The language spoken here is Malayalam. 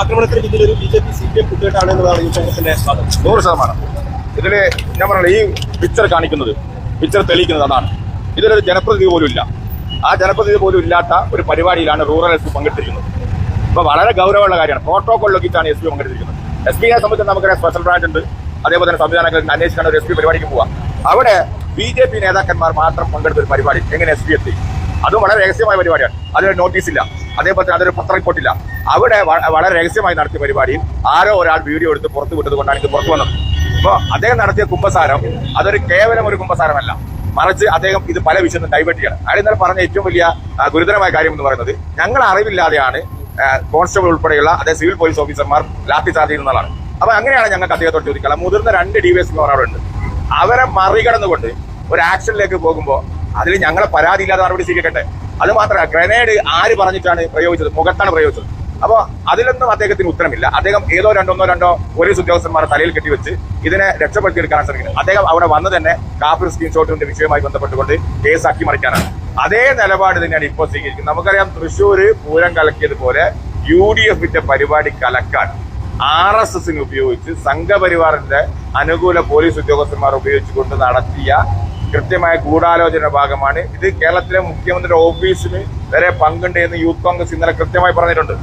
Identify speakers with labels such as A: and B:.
A: ആക്രമണത്തിന് പിന്നിൽ ഒരു B J P C P M കൂട്ടുകെട്ടാണ് എന്നതാണ് ഈ സംഘത്തിന്റെ
B: നൂറ് ശതമാനം. ഇതിൽ ഞാൻ പറഞ്ഞത് ഈ പിക്ചർ കാണിക്കുന്നത് പിക്ചർ തെളിയിക്കുന്നത് അതാണ് ഇതിലൊരു ജനപ്രതിനിധി പോലും ഇല്ല. ആ ജനപ്രതിനിധി പോലും ഇല്ലാത്ത ഒരു പരിപാടിയിലാണ് റൂറൽ എസ് പി പങ്കെടുത്തിരിക്കുന്നത്. അപ്പൊ വളരെ ഗൗരവമുള്ള കാര്യമാണ്. പ്രോട്ടോകോൾ ലംഘിച്ചാണ് എസ് പി പങ്കെടുത്തിരിക്കുന്നത്. എസ് പിയെ സംബന്ധിച്ച് നമുക്കറിയാം സ്പെഷ്യൽ ബ്രാഞ്ച് ഉണ്ട്. അതേപോലെ തന്നെ സംവിധാനങ്ങൾ അന്വേഷിക്കാൻ ഒരു എസ് പി പരിപാടിക്ക് പോവാം. അവിടെ ബി ജെ പി നേതാക്കന്മാർ മാത്രം പങ്കെടുത്ത ഒരു പരിപാടി എങ്ങനെ എസ് പി എത്തി? അതും വളരെ രഹസ്യമായ പരിപാടിയാണ്. അതിന് നോട്ടീസ് ഇല്ല. അതേപോലെ അതൊരു പത്ര കൊട്ടില്ല അവിടെ വളരെ രഹസ്യമായി നടത്തിയ പരിപാടിയിൽ ആരോ ഒരാൾ വീഡിയോ എടുത്ത് പുറത്തു വിട്ടതുകൊണ്ടാണ് ഇത് പുറത്തു വന്നത്. അപ്പൊ അദ്ദേഹം നടത്തിയ കുംഭസാരം അതൊരു കേവലം ഒരു കുംഭസാരമല്ല. മറിച്ച് അദ്ദേഹം ഇത് പല വിഷയത്തിലും ഡൈവേർട്ട് ചെയ്യണം. അയാൾ ഇന്നലെ പറഞ്ഞ ഏറ്റവും വലിയ ഗുരുതരമായ കാര്യം എന്ന് പറയുന്നത് ഞങ്ങൾ അറിവില്ലാതെയാണ് കോൺസ്റ്റബിൾ ഉൾപ്പെടെയുള്ള അതേ സിവിൽ പോലീസ് ഓഫീസർമാർ ലാത്തി ചാർജ് ചെയ്യുന്നതാണ് അപ്പൊ അങ്ങനെയാണ് ഞങ്ങൾക്ക് അദ്ദേഹത്തോട് ചോദിക്കുക മുതിർന്ന രണ്ട് ഡി വി എസ് ഉണ്ട് അവരെ മറികടന്നുകൊണ്ട് ഒരു ആക്ഷനിലേക്ക് പോകുമ്പോൾ അതിൽ ഞങ്ങളെ പരാതി ഇല്ലാതെ നടപടി സ്വീകരിക്കട്ടെ അത് മാത്രമല്ല ഗ്രനേഡ് ആര് പറഞ്ഞിട്ടാണ് പ്രയോഗിച്ചത്? മുഖത്താണ് പ്രയോഗിച്ചത്. അപ്പൊ അതിലൊന്നും അദ്ദേഹത്തിന് ഉത്തരമില്ല. അദ്ദേഹം ഏതോ രണ്ടൊന്നോ രണ്ടോ പോലീസ് ഉദ്യോഗസ്ഥന്മാരുടെ തലയിൽ കെട്ടിവെച്ച് ഇതിനെ രക്ഷപ്പെടുത്തിയെടുക്കാൻ ശ്രമിക്കുന്നത്. അദ്ദേഹം അവിടെ വന്ന് തന്നെ കാപ്പി സ്ക്രീൻഷോട്ടിന്റെ വിഷയവുമായി ബന്ധപ്പെട്ടുകൊണ്ട് കേസാക്കി മറിക്കാനാണ്. അതേ നിലപാട് തന്നെയാണ് ഇപ്പോൾ സ്വീകരിക്കുന്നത്. നമുക്കറിയാം തൃശ്ശൂര് പൂരം കലക്കിയതുപോലെ യു ഡി എഫിന്റെ പരിപാടി കലക്കാൻ ആർ എസ് എസിന് ഉപയോഗിച്ച് സംഘപരിവാറിന്റെ അനുകൂല പോലീസ് ഉദ്യോഗസ്ഥന്മാർ ഉപയോഗിച്ചുകൊണ്ട് നടത്തിയ കൃത്യമായ ഗൂഢാലോചനയുടെ ഭാഗമാണ്. ഇത് കേരളത്തിലെ മുഖ്യമന്ത്രിയുടെ ഓഫീസിന് വരെ പങ്കുണ്ട് എന്ന് യൂത്ത് കോൺഗ്രസ് ഇന്നലെ കൃത്യമായി പറഞ്ഞിട്ടുണ്ട്.